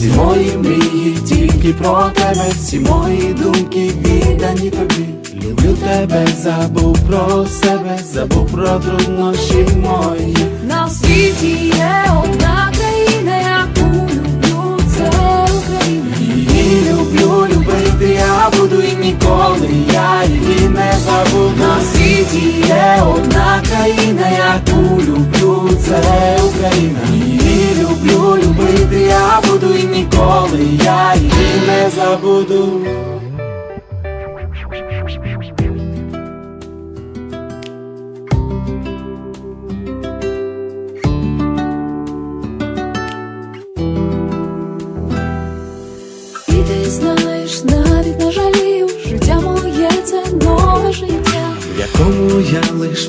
Всі мої мрії тільки про тебе, всі мої думки віддані тобі. Люблю тебе, забув про себе, забув про труднощі мої. На світі є одна не забуду. І ти знаєш, навіть жалію, життя моє це нове життя. В якому я лиш